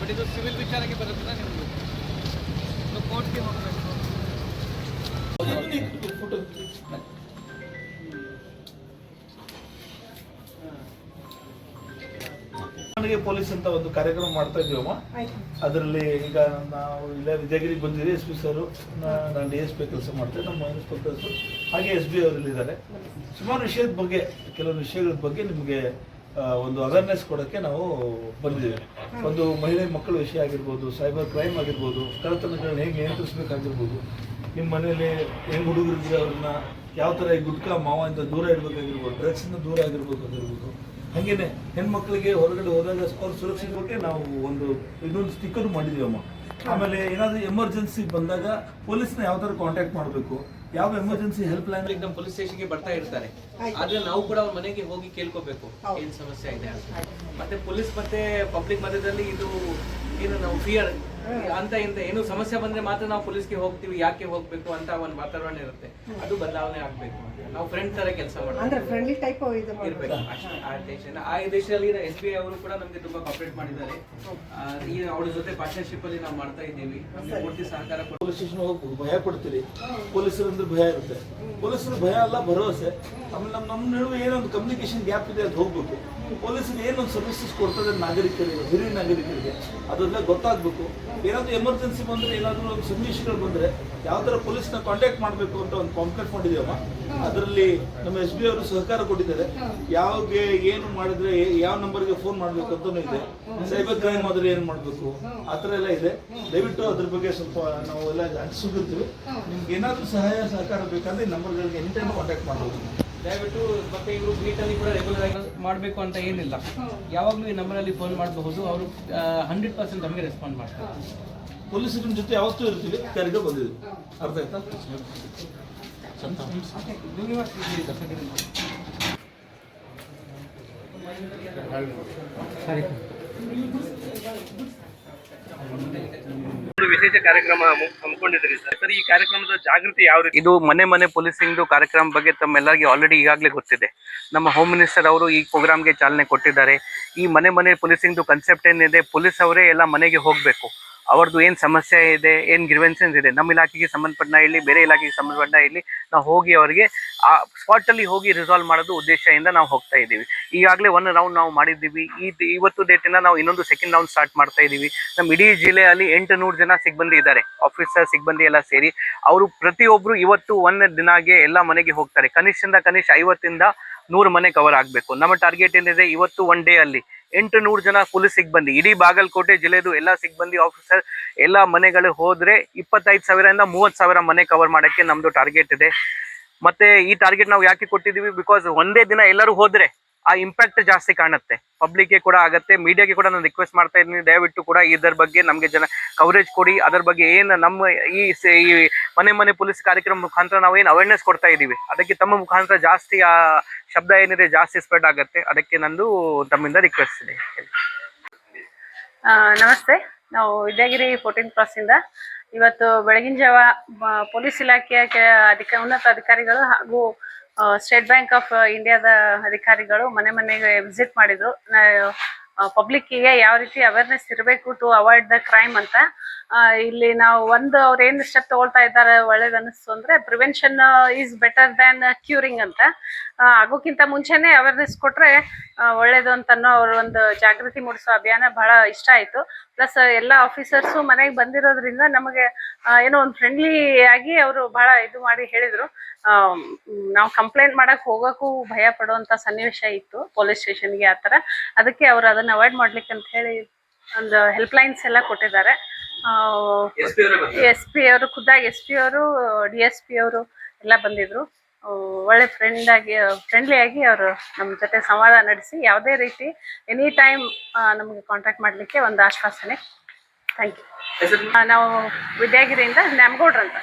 But तो civil विचार के बदलता नहीं तो कोर्ट के मामले ನನಗೆ ಪೊಲೀಸ್ ಅಂತ ಒಂದು ಕಾರ್ಯಕ್ರಮ ಮಾಡ್ತಾ ಇದ್ದೀವಮ್ಮ? ಅದರಲ್ಲಿ ಈಗ ನಾವು ಇಲ್ಲ ವಿಜಯಗಿರಿಗೆ ಬಂದಿದ್ದೀವಿ ಎಸ್ ಪಿ ಸರು ನಾನು ಡಿ ಎಸ್ ಪಿ ಕೆಲಸ ಮಾಡ್ತೇವೆ ನಮ್ಮ ಇನ್ಸ್ಪೆಕ್ಟರ್ಸ್ ಹಾಗೆ ಎಸ್ ಬಿ ಅವರಲ್ಲಿದ್ದಾರೆ. ಸುಮಾರು ವಿಷಯದ ಬಗ್ಗೆ ಕೆಲವೊಂದು ವಿಷಯಗಳ ಬಗ್ಗೆ ನಿಮಗೆ ಒಂದು ಅವೇರ್ನೆಸ್ ಕೊಡೋಕ್ಕೆ ನಾವು ಬಂದಿದ್ದೀವಿ. ಒಂದು ಮಹಿಳೆ ಮಕ್ಕಳ ವಿಷಯ ಆಗಿರ್ಬೋದು ಸೈಬರ್ ಕ್ರೈಮ್ ಆಗಿರ್ಬೋದು ಕಳ್ಳತನಗಳನ್ನ ಹೇಗೆ ನಿಯಂತ್ರಿಸಬೇಕಾಗಿರ್ಬೋದು ನಿಮ್ಮ ಮನೇಲಿ ಹೆಂಗೆ ಹುಡುಗರಿದ್ರೆ ಅವ್ರನ್ನ ಯಾವ ಥರ ಈ ಗುಟ್ಕಾ ಮಾವ ಇಂದ ದೂರ ಇಡಬೇಕಾಗಿರ್ಬೋದು ಡ್ರಗ್ಸಿಂದ ದೂರ ಆಗಿರ್ಬೇಕಾಗಿರ್ಬೋದು ಹಾಗೇನೆ ಹೆಣ್ಮಕ್ಳಿಗೆ ಹೊರಗಡೆ ಹೋದಾಗ ಅವ್ರ ಸುರಕ್ಷತೆ ಬಗ್ಗೆ ನಾವು ಒಂದು ಇದೊಂದು ಸ್ಟಿಕ್ಕರ್ ಮಾಡಿದೀವಮ್ಮ. ಆಮೇಲೆ ಏನಾದ್ರೂ ಎಮರ್ಜೆನ್ಸಿ ಬಂದಾಗ ಪೊಲೀಸ್ನ ಯಾವ ಥರ ಕಾಂಟ್ಯಾಕ್ಟ್ ಮಾಡಬೇಕು? ಯಾವ ಎಮರ್ಜೆನ್ಸಿ ಹೆಲ್ಪ್ ಲೈನ್ ನಮ್ಮ ಪೊಲೀಸ್ ಸ್ಟೇಷನ್ಗೆ ಬರ್ತಾ ಇರ್ತಾರೆ. ಆದ್ರೆ ನಾವು ಕೂಡ ಅವ್ರ ಮನೆಗೆ ಹೋಗಿ ಕೇಳ್ಕೋಬೇಕು ಏನ್ ಸಮಸ್ಯೆ ಇದೆ ಅಂತ. ಮತ್ತೆ ಪೊಲೀಸ್ ಮತ್ತೆ ಪಬ್ಲಿಕ್ ಮಧ್ಯದಲ್ಲಿ ಇದು ಏನು ನಾವು ಫಿಯರ್ ಅಂತ ಇಂತ ಏನು ಸಮಸ್ಯೆ ಬಂದ್ರೆ ಮಾತ್ರ ನಾವು ಪೊಲೀಸ್ಗೆ ಹೋಗ್ತೀವಿ ಯಾಕೆ ಹೋಗ್ಬೇಕು ಅಂತ ಒಂದು ವಾತಾವರಣ ಇರುತ್ತೆ. ಅದು ಬದಲಾವಣೆ ಆಗ್ಬೇಕು ನಾವು ಫ್ರೆಂಡ್ ತರ ಕೆಲಸ ಅಂದ್ರೆ ಮಾಡಬೇಕು ಫ್ರೆಂಡ್ಲಿ ಟೈಪ್ ಇದು ಮಾಡ್ಬೇಕು. ಇರ್ಬೇಕು ಆ ದೇಶ ಆ ದೇಶದಲ್ಲಿ ಎಸ್ ಬಿ ಐ ಅವರು ಕೂಡ ನಮಗೆ ತುಂಬಾ ಕಾಪರೇಟ್ ಮಾಡಿದ್ದಾರೆ. ಆ, ಈ ಅವ್ರ ಜೊತೆ ಪಾರ್ಟ್ನರ್ಶಿಪ್ ಅಲ್ಲಿ ನಾವು ಮಾಡ್ತಾ ಇದ್ದೀವಿ. ಪೂರ್ತಿ ಸಹಕಾರ ಕೊಡ್ತಾರೆ ಪೊಲೀಸ್ ಸ್ಟೇಷನ್ ಹೋಗ್ಬೋದು ಭಯ ಪಡ್ತೀರಿ ಪೊಲೀಸರು ಅಂದ್ರೆ ಭಯ ಇರುತ್ತೆ. ಪೊಲೀಸರು ಭಯ ಅಲ್ಲ ಭರವಸೆ. ನಮ್ಮ ನಮ್ಮ ನಡುವೆ ಏನೊಂದು ಕಮ್ಯುನಿಕೇಶನ್ ಗ್ಯಾಪ್ ಇದೆ ಅದು ಹೋಗ್ಬೇಕು. ಪೊಲೀಸರು ಏನೊಂದು ಸರ್ವಿಸಸ್ ಕೊಡ್ತದೆ ನಾಗರಿಕರಿಗೆ, ಹಿರಿಯ ನಾಗರಿಕರಿಗೆ, ಅದೆಲ್ಲ ಗೊತ್ತಾಗಬೇಕು. ಏನಾದರೂ ಎಮರ್ಜೆನ್ಸಿ ಬಂದರೆ, ಏನಾದರೂ ಒಂದು ಸಂದೇಶಗಳು ಬಂದರೆ, ಯಾವ ಥರ ಪೊಲೀಸ್ನ ಕಾಂಟ್ಯಾಕ್ಟ್ ಮಾಡಬೇಕು ಅಂತ ಒಂದು ಕಾಂಪ್ಲೇಂಟ್ ಮಾಡಿದ್ದೇವ ಅದರಲ್ಲಿ ನಮ್ಮ ಎಸ್ ಬಿ ಅವರು ಸಹಕಾರ ಕೊಟ್ಟಿದ್ದಾರೆ. ಯಾವ್ಗೆ ಏನು ಮಾಡಿದ್ರೆ, ಯಾವ ನಂಬರ್ಗೆ ಫೋನ್ ಮಾಡಬೇಕು ಅಂತಲೂ ಇದೆ. ಸೈಬರ್ ಕ್ರೈಮ್ ಆದರೆ ಏನು ಮಾಡಬೇಕು? ಆ ಥರ ಎಲ್ಲ ಇದೆ. ದಯವಿಟ್ಟು ಅದ್ರ ಬಗ್ಗೆ ಸ್ವಲ್ಪ ನಾವು ಎಲ್ಲ ಹಂಚಿಸಿರ್ತೀವಿ ನಿಮ್ಗೆ ಏನಾದರೂ ಸಹಾಯ, ಸಹಕಾರ ಬೇಕಂದ್ರೆ ಈ ನಂಬರ್ಗಳಿಗೆ ಎನಿ ಟೈಮ್ ಕಾಂಟ್ಯಾಕ್ಟ್ ಮಾಡ್ಬೋದು. ದಯವಿಟ್ಟು ಮತ್ತೆ ಇವರು ಮೀಟಲ್ಲಿ ಕೂಡ ರೆಗ್ಯುಲರ್ ಆಗಿ ಮಾಡಬೇಕು ಅಂತ ಏನಿಲ್ಲ. ಯಾವಾಗಲೂ ಈ ನಂಬರಲ್ಲಿ ಫೋನ್ ಮಾಡಬಹುದು. ಅವರು ಹಂಡ್ರೆಡ್ ಪರ್ಸೆಂಟ್ ನಮಗೆ ರೆಸ್ಪಾಂಡ್ ಮಾಡ್ತಾರೆ. ಪೊಲೀಸರ ಜೊತೆ ಯಾವತ್ತೂ ಇರ್ತೀವಿ. ಕರೆಗೆ ಬಂದಿದ್ದೀವಿ. ಅರ್ಥ ಆಯ್ತಾ? ಒಂದು ವಿಶೇಷ ಕಾರ್ಯಕ್ರಮ ಹಮ್ಮು- ಹಮ್ಮಿಕೊಂಡಿದ್ರಿ ಸರ್? ಈ ಕಾರ್ಯಕ್ರಮದ ಜಾಗೃತಿ ಯಾವ ರೀತಿ? ಇದು ಮನೆ ಮನೆ ಪೊಲೀಸಿಂಗ್ ಕಾರ್ಯಕ್ರಮ ಬಗ್ಗೆ ತಮ್ಮೆಲ್ಲರಿಗೆ ಆಲ್ರೆಡಿ ಈಗಾಗಲೇ ಗೊತ್ತಿದೆ. ನಮ್ಮ ಹೋಮ್ ಮಿನಿಸ್ಟರ್ ಅವರು ಈ ಪ್ರೋಗ್ರಾಮ್ಗೆ ಚಾಲನೆ ಕೊಟ್ಟಿದ್ದಾರೆ. ಈ ಮನೆ ಮನೆ ಪೊಲೀಸಿಂಗ್ದು ಕನ್ಸೆಪ್ಟ್ ಏನಿದೆ, ಪೊಲೀಸ್ ಅವರೇ ಎಲ್ಲ ಮನೆಗೆ ಹೋಗಬೇಕು. ಅವ್ರದ್ದು ಏನು ಸಮಸ್ಯೆ ಇದೆ, ಏನು ಗ್ರಿವೆನ್ಸನ್ಸ್ ಇದೆ, ನಮ್ಮ ಇಲಾಖೆಗೆ ಸಂಬಂಧಪಟ್ಟ ಇಲ್ಲಿ, ಬೇರೆ ಇಲಾಖೆಗೆ ಸಂಬಂಧಪಟ್ಟ ಇಲ್ಲಿ, ನಾವು ಹೋಗಿ ಅವರಿಗೆ ಆ ಸ್ಪಾಟಲ್ಲಿ ಹೋಗಿ ರಿಸಾಲ್ವ್ ಮಾಡೋದು ಉದ್ದೇಶದಿಂದ ನಾವು ಹೋಗ್ತಾ ಇದ್ದೀವಿ. ಈಗಾಗಲೇ ಒನ್ ರೌಂಡ್ ನಾವು ಮಾಡಿದ್ದೀವಿ. ಈ ಇವತ್ತು ಡೇಟಿಂದ ನಾವು ಇನ್ನೊಂದು ಸೆಕೆಂಡ್ ರೌಂಡ್ ಸ್ಟಾರ್ಟ್ ಮಾಡ್ತಾ ಇದ್ದೀವಿ. ನಮ್ಮ ಇಡೀ ಜಿಲ್ಲೆಯಲ್ಲಿ ಎಂಟು ನೂರು ಜನ ಸಿಬ್ಬಂದಿ ಇದ್ದಾರೆ ಆಫೀಸರ್ ಸಿಬ್ಬಂದಿ ಎಲ್ಲ ಸೇರಿ. ಅವರು ಪ್ರತಿಯೊಬ್ಬರು ಇವತ್ತು ಒಂದೇ ದಿನಾಗೆ ಎಲ್ಲ ಮನೆಗೆ ಹೋಗ್ತಾರೆ. ಕನಿಷ್ಠದಿಂದ ಕನಿಷ್ಠ ಐವತ್ತಿಂದ ನೂರು ಮನೆ ಕವರ್ ಆಗಬೇಕು. ನಮ್ಮ ಟಾರ್ಗೆಟ್ ಏನಿದೆ ಇವತ್ತು ಒನ್ ಡೇ ಅಲ್ಲಿ ಎಂಟು ನೂರು ಜನ ಪೊಲೀಸ್ ಸಿಬ್ಬಂದಿ ಇಡೀ ಬಾಗಲಕೋಟೆ ಜಿಲ್ಲೆದು ಎಲ್ಲ ಸಿಬ್ಬಂದಿ ಆಫೀಸರ್ ಎಲ್ಲ ಮನೆಗಳು ಹೋದ್ರೆ ಇಪ್ಪತ್ತೈದು ಸಾವಿರದಿಂದ ಮೂವತ್ತು ಸಾವಿರ ಮನೆ ಕವರ್ ಮಾಡೋಕ್ಕೆ ನಮ್ಮದು ಟಾರ್ಗೆಟ್ ಇದೆ. ಮತ್ತೆ ಈ ಟಾರ್ಗೆಟ್ ನಾವು ಯಾಕೆ ಕೊಟ್ಟಿದ್ದೀವಿ? ಬಿಕಾಸ್ ಒಂದೇ ದಿನ ಎಲ್ಲರೂ ಹೋದ್ರೆ ಆ ಇಂಪ್ಯಾಕ್ಟ್ ಜಾಸ್ತಿ ಕಾಣುತ್ತೆ. ಪಬ್ಲಿಕ್ಗೆ ಕೂಡ ಆಗುತ್ತೆ ಮೀಡಿಯಾಗೆ ಕೂಡ ನಾನು ರಿಕ್ವೆಸ್ಟ್ ಮಾಡ್ತಾ ಇದ್ದೀನಿ. ದಯವಿಟ್ಟು ಕೂಡ ಇದರ ಬಗ್ಗೆ ನಮಗೆ ಜನ ಕವರೇಜ್ ಕೊಡಿ. ಅದರ ಬಗ್ಗೆ ಏನು ನಮ್ಮ ಈ ಮನೆ ಮನೆ ಪೊಲೀಸ್ ಕಾರ್ಯಕ್ರಮ ಮುಖಾಂತರ ನಾವು ಏನು ಅವೇರ್ನೆಸ್ ಕೊಡ್ತಾ ಇದ್ದೀವಿ ಅದಕ್ಕೆ ತಮ್ಮ ಮುಖಾಂತರ ಜಾಸ್ತಿ ಆ ಶಬ್ದ ಏನಿದೆ ಜಾಸ್ತಿ ಸ್ಪ್ರೆಡ್ ಆಗುತ್ತೆ. ಅದಕ್ಕೆ ನಂದು ತಮ್ಮಿಂದ ರಿಕ್ವೆಸ್ಟ್ ಇದೆ. ನಮಸ್ತೆ. ನಾವು ವಿದ್ಯಾಗಿರಿ ಫೋರ್ಟೀನ್ ಇಂದ ಇವತ್ತು ಬೆಳಗಿನ ಜಾವ ಪೊಲೀಸ್ ಇಲಾಖೆಯ ಅಧಿಕ ಉನ್ನತ ಅಧಿಕಾರಿಗಳು ಹಾಗೂ ಸ್ಟೇಟ್ ಬ್ಯಾಂಕ್ ಆಫ್ ಇಂಡಿಯಾದ ಅಧಿಕಾರಿಗಳು ಮನೆ ಮನೆಗೆ ವಿಸಿಟ್ ಮಾಡಿದ್ರು. ಪಬ್ಲಿಕ್ಕಿಗೆ ಯಾವ ರೀತಿ ಅವೇರ್ನೆಸ್ ಇರಬೇಕು ಟು ಅವಾಯ್ಡ್ ದ ಕ್ರೈಮ್ ಅಂತ ಇಲ್ಲಿ ನಾವು ಒಂದು ಅವ್ರು ಏನು ಸ್ಟೆಪ್ ತಗೊಳ್ತಾ ಇದ್ದಾರೆ ಒಳ್ಳೇದು ಅನಿಸ್ತು ಅಂದ್ರೆ prevention is better than curing ಅಂತ. ಆಗೋಕ್ಕಿಂತ ಮುಂಚೆನೆ ಅವೇರ್ನೆಸ್ ಕೊಟ್ರೆ ಒಳ್ಳೇದು ಅಂತ ಅನ್ನೋ ಅವ್ರ ಒಂದು ಜಾಗೃತಿ ಮೂಡಿಸೋ ಅಭಿಯಾನ ಬಹಳ ಇಷ್ಟ ಆಯ್ತು. ಪ್ಲಸ್ ಎಲ್ಲ ಆಫೀಸರ್ಸು ಮನೆಗೆ ಬಂದಿರೋದ್ರಿಂದ ನಮಗೆ ಏನೋ ಒಂದು ಫ್ರೆಂಡ್ಲಿ ಆಗಿ ಅವರು ಬಹಳ ಇದು ಮಾಡಿ ಹೇಳಿದ್ರು. ನಾವು ಕಂಪ್ಲೇಂಟ್ ಮಾಡಕ್ ಹೋಗಕ್ಕೂ ಭಯ ಪಡುವಂತ ಸನ್ನಿವೇಶ ಇತ್ತು ಪೊಲೀಸ್ ಸ್ಟೇಷನ್ಗೆ ಆ ಥರ. ಅದಕ್ಕೆ ಅವರು ಅದನ್ನ ಅವಾಯ್ಡ್ ಮಾಡ್ಲಿಕ್ಕೆ ಅಂತ ಹೇಳಿ ಒಂದು ಹೆಲ್ಪ್ ಲೈನ್ಸ್ ಎಲ್ಲ ಕೊಟ್ಟಿದ್ದಾರೆ. ಎಸ್ ಪಿ ಅವರು ಖುದ್ದಾಗಿ ಎಸ್ ಪಿ ಅವರು ಡಿ ಎಸ್ ಪಿ ಅವರು ಎಲ್ಲ ಬಂದಿದ್ರು. ಒಳ್ಳೆ ಫ್ರೆಂಡ್ ಆಗಿ ಫ್ರೆಂಡ್ಲಿ ಆಗಿ ಅವರು ನಮ್ಮ ಜೊತೆ ಸಂವಾದ ನಡೆಸಿ ಯಾವುದೇ ರೀತಿ ಎನಿ ಟೈಮ್ ನಮಗೆ ಕಾಂಟ್ಯಾಕ್ಟ್ ಮಾಡಲಿಕ್ಕೆ ಒಂದು ಆಶ್ವಾಸನೆ. ಥ್ಯಾಂಕ್ ಯು ನಾವು ವಿದ್ಯಾಗಿರಿಯಿಂದ ನ್ಯಾಮಗೌಡ್ರು ಅಂತ.